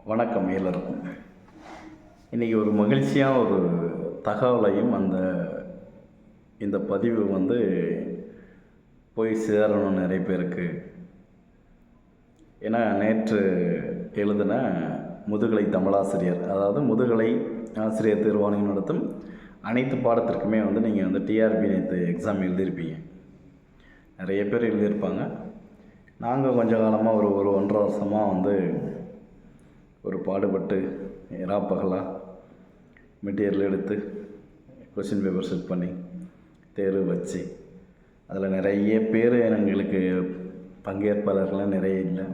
வணக்கம் எல்லாருக்கும். இன்றைக்கி ஒரு மகிழ்ச்சியாக ஒரு தகவலையும் அந்த இந்த பதிவு வந்து போய் சேரணும் நிறைய பேருக்கு. ஏன்னா நேற்று எழுதின முதுகலை தமிழாசிரியர் அதாவது முதுகலை ஆசிரியர் தேர்வாணையம் நடத்தும் அனைத்து பாடத்திற்குமே வந்து நீங்கள் வந்து டிஆர்பி நேற்று எக்ஸாம் எழுதியிருப்பீங்க. நிறைய பேர் எழுதியிருப்பாங்க. நாங்கள் கொஞ்ச காலமாக ஒரு ஒரு ஒன்றரை வருஷமாக வந்து ஒரு பாடுபட்டு ராப்பகலாக மெட்டீரியல் எடுத்து கொஷின் பேப்பர் செட் பண்ணி தேர்வு வச்சு. அதில் நிறைய பேர் எங்களுக்கு பங்கேற்பாளர்கள்லாம் நிறைய இல்லை.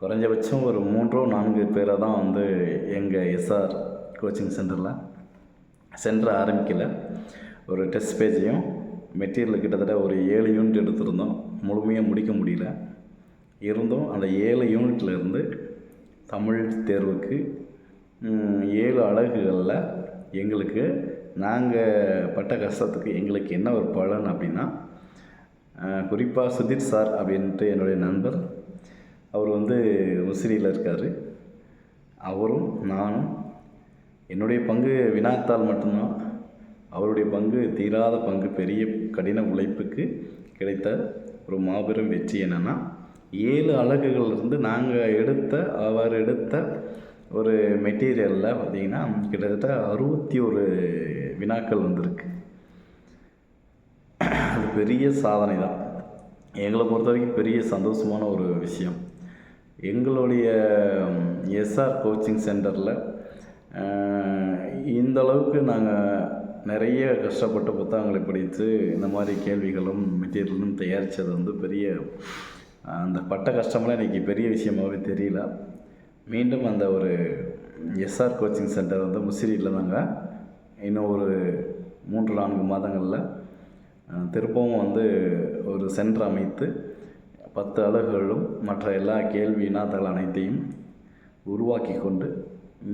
குறைஞ்சபட்சம் ஒரு மூன்றோ நான்கு பேரை தான் வந்து எங்கள் எஸ்ஆர் கோச்சிங் சென்டரில் சென்டர் ஆரம்பிக்கல. ஒரு டெஸ்ட் பேஜையும் மெட்டீரியல் கிட்டத்தட்ட ஒரு ஏழு யூனிட் எடுத்திருந்தோம். முழுமையாக முடிக்க முடியல. இருந்தும் அந்த ஏழு யூனிட்லேருந்து தமிழ் தேர்வுக்கு ஏழு அழகுகளில் எங்களுக்கு நாங்கள் பட்ட கஷ்டத்துக்கு எங்களுக்கு என்ன ஒரு பலன் அப்படின்னா குறிப்பாக சுதீர் சார் அப்படின்ட்டு என்னுடைய நண்பர் அவர் வந்து முசிறியில் இருக்கார். அவரும் நானும் என்னுடைய பங்கு வினாத்தால் மட்டும்தான். அவருடைய பங்கு தீராத பங்கு பெரிய கடின உழைப்புக்கு கிடைத்த ஒரு மாபெரும் வெற்றி என்னென்னா ஏழு அலகுகள் இருந்து நாங்கள் எடுத்த அவர் எடுத்த ஒரு மெட்டீரியலில் பார்த்தீங்கன்னா கிட்டத்தட்ட அறுபத்தி ஒரு வினாக்கள் வந்திருக்கு. அது பெரிய சாதனை தான். எங்களை பொறுத்த வரைக்கும் பெரிய சந்தோஷமான ஒரு விஷயம். எங்களுடைய எஸ்ஆர் கோச்சிங் சென்டரில் இந்த அளவுக்கு நாங்கள் நிறைய கஷ்டப்பட்டு புத்தகங்களை படித்து இந்த மாதிரி கேள்விகளும் மெட்டீரியலும் தயாரித்தது வந்து பெரிய அந்த பட்ட கஷ்டமெல்லாம் இன்றைக்கி பெரிய விஷயமாகவே தெரியல. மீண்டும் அந்த ஒரு எஸ்ஆர் கோச்சிங் சென்டர் வந்து முசிறியில் தாங்க. இன்னும் ஒரு மூன்று நான்கு மாதங்களில் திருப்பவும் திரும்பவும் வந்து ஒரு சென்டர் அமைத்து பத்து அலகுகளும் மற்ற எல்லா கேள்வி வினாத்தாள் அனைத்தையும் உருவாக்கி கொண்டு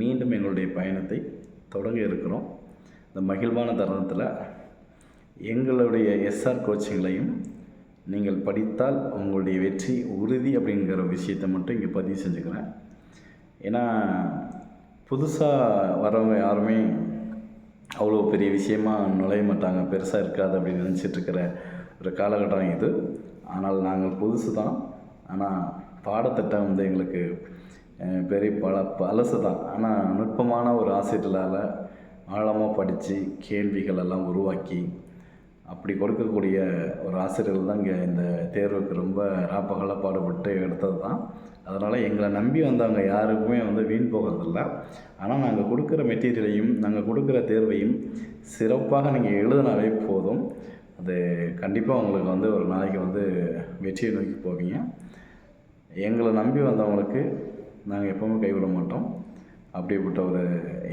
மீண்டும் எங்களுடைய பயணத்தை தொடங்க இருக்கிறோம். இந்த மகிழ்வான தருணத்தில் எங்களுடைய எஸ்ஆர் கோச்சிங்களையும் நீங்கள் படித்தால் உங்களுடைய வெற்றி உறுதி அப்படிங்கிற விஷயத்தை மட்டும் இங்கே பதிவு செஞ்சுக்கிறேன். ஏன்னா புதுசாக வரவங்க யாருமே அவ்வளோ பெரிய விஷயமா நுழைய மாட்டாங்க பெருசாக இருக்காது அப்படின்னு நினச்சிட்ருக்கிற ஒரு காலகட்டம் இது. ஆனால் நாங்கள் புதுசு தான். ஆனால் பாடத்திட்டம் வந்து எங்களுக்கு பெரிய பல பழசு தான். ஆனால் நுட்பமான ஒரு ஆசிரியர்களால் ஆழமாக படித்து கேள்விகள் எல்லாம் உருவாக்கி அப்படி கொடுக்கக்கூடிய ஒரு ஆசிரியர்கள் தான் இங்கே இந்த தேர்வுக்கு ரொம்ப ராப்பகலாக பாடுபட்டு எடுத்தது தான். அதனால் எங்களை நம்பி வந்தவங்க யாருக்குமே வந்து வீண் போகிறதில்ல. ஆனால் நாங்கள் கொடுக்குற மெட்டீரியலையும் நாங்கள் கொடுக்குற தேர்வையும் சிறப்பாக நீங்கள் எழுதினாவே போதும். அது கண்டிப்பாக உங்களுக்கு வந்து ஒரு நாளைக்கு வந்து வெற்றியை நோக்கி போவீங்க. எங்களை நம்பி வந்தவங்களுக்கு நாங்கள் எப்போவுமே கைவிட மாட்டோம். அப்படிப்பட்ட ஒரு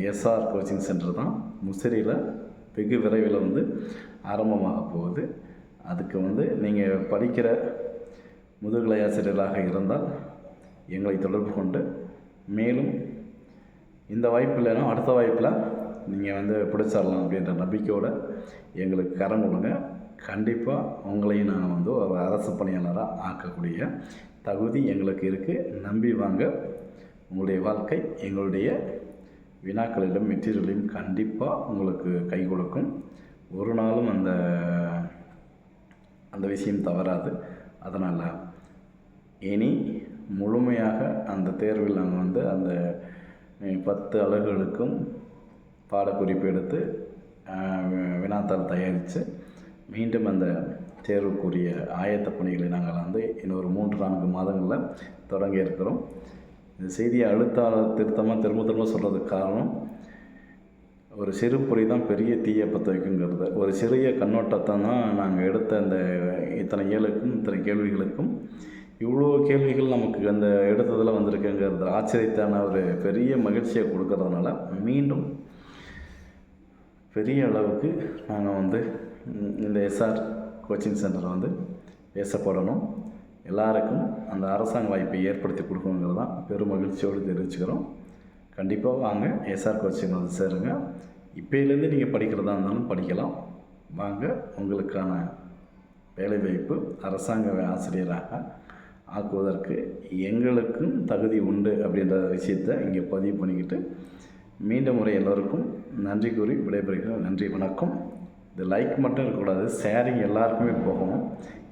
எஸ்ஆர் கோச்சிங் சென்டர் தான். முசிறியில் வெகு விரைவில் வந்து ஆரம்பமாக போகுது அதுக்கு வந்து நீங்கள் படிக்கிற முதுகலை ஆசிரியர்களாக இருந்தால் எங்களை தொடர்பு கொண்டு. மேலும் இந்த வாய்ப்பு இல்லைனா அடுத்த வாய்ப்பில் நீங்கள் வந்து பிடிச்சிடலாம் அப்படின்ற நம்பிக்கையோடு எங்களுக்கு கரம் கொடுங்க. கண்டிப்பாக உங்களையும் நாங்கள் வந்து ஒரு அரசு பணியாளராக ஆக்கக்கூடிய தகுதி எங்களுக்கு இருக்குது நம்பி வாங்க. உங்களுடைய வாழ்க்கை எங்களுடைய வினாக்களிலும் மெட்டீரியலையும் கண்டிப்பாக உங்களுக்கு கை கொடுக்கும். ஒரு நாள் விஷயம் தவறாது. அதனால் இனி முழுமையாக அந்த தேர்வில் நாங்கள் வந்து அந்த பத்து அலகுகளுக்கும் பாடக்குறிப்பு எடுத்து வினாத்தால் வினாத்தாள் தயாரித்து மீண்டும் அந்த தேர்வுக்குரிய ஆயத்த பணிகளை நாங்கள் வந்து இன்னொரு மூன்று நான்கு மாதங்களில் தொடங்கி இருக்கிறோம். இந்த செய்தியை அழுத்தாளர் திருத்தமாக திரும்ப திரும்ப சொல்கிறதுக்கு காரணம் ஒரு சிறு பொறி தான் பெரிய தீயை பற்ற வைக்குங்கிறது. ஒரு சிறிய கண்ணோட்டத்தை தான் நாங்கள் எடுத்த அந்த இத்தனை ஏழுக்கும் இத்தனை கேள்விகளுக்கும். இவ்வளோ கேள்விகள் நமக்கு அந்த எடுத்ததில் வந்திருக்குங்கிறது ஆச்சரியத்தான ஒரு பெரிய மகிழ்ச்சியை கொடுக்கறதுனால மீண்டும் பெரிய அளவுக்கு நாங்கள் வந்து இந்த எஸ்ஆர் கோச்சிங் சென்டரை வந்து பேசப்படணும். எல்லாருக்கும் அந்த அரசாங்க வாய்ப்பை ஏற்படுத்தி கொடுக்கணுங்கிறது தான் பெரும் மகிழ்ச்சியோடு தெரிவிச்சுக்கிறோம். கண்டிப்பாக வாங்க. எஸ்ஆர் கோச்சிங் வந்து சேருங்க. இப்போலேருந்து நீங்கள் படிக்கிறதா இருந்தாலும் படிக்கலாம். வாங்க உங்களுக்கான வேலைவாய்ப்பு அரசாங்க ஆசிரியராக ஆக்குவதற்கு எங்களுக்கும் தகுதி உண்டு அப்படின்ற விஷயத்தை இங்கே பதிவு பண்ணிக்கிட்டு மீண்டும் முறை எல்லோருக்கும் நன்றி கூறி விடைபெறுகிறேன். நன்றி வணக்கம். இது லைக் மட்டும் இருக்கக்கூடாது ஷேரிங் எல்லாருக்குமே போகணும்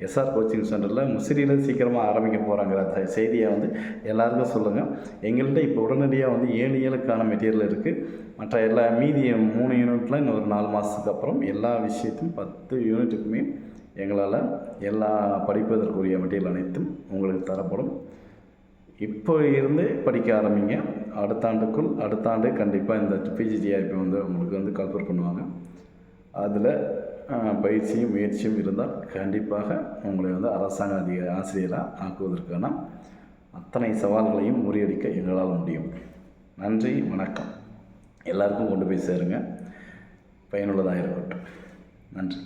எஸ்ஆர் கோச்சிங் சென்டரில் முசிறியில் சீக்கிரமாக ஆரம்பிக்க போகிறாங்கிற செய்தியை வந்து எல்லாருக்கும் சொல்லுங்கள் எங்கள்கிட்ட இப்போ உடனடியாக வந்து ஏழு ஏழுக்கான மெட்டீரியல் இருக்குது மற்ற எல்லா மீதி மூணு யூனிட்டில் இன்னும் ஒரு நாலு மாதத்துக்கு அப்புறம் எல்லா விஷயத்தையும் பத்து யூனிட்டுக்குமே எங்களால் எல்லா படிப்பதற்குரிய மெட்டீரியல் அனைத்தும் உங்களுக்கு தரப்படும். இப்போ இருந்து படிக்க ஆரம்பிங்க. அடுத்த ஆண்டுக்குள் அடுத்த ஆண்டு கண்டிப்பாக இந்த பிஜிடிஆர்பி வந்து உங்களுக்கு வந்து கல்பர் பண்ணுவாங்க. அதில் பயிற்சியும் முயற்சியும் இருந்தால் கண்டிப்பாக உங்களை வந்து அரசாங்க அதிக ஆசிரியராக ஆக்குவதற்கான அத்தனை சவால்களையும் முறியடிக்க எங்களால் முடியும். நன்றி வணக்கம். எல்லாருக்கும் கொண்டு போய் சேருங்க. பயனுள்ளதாக இருக்கட்டும். நன்றி.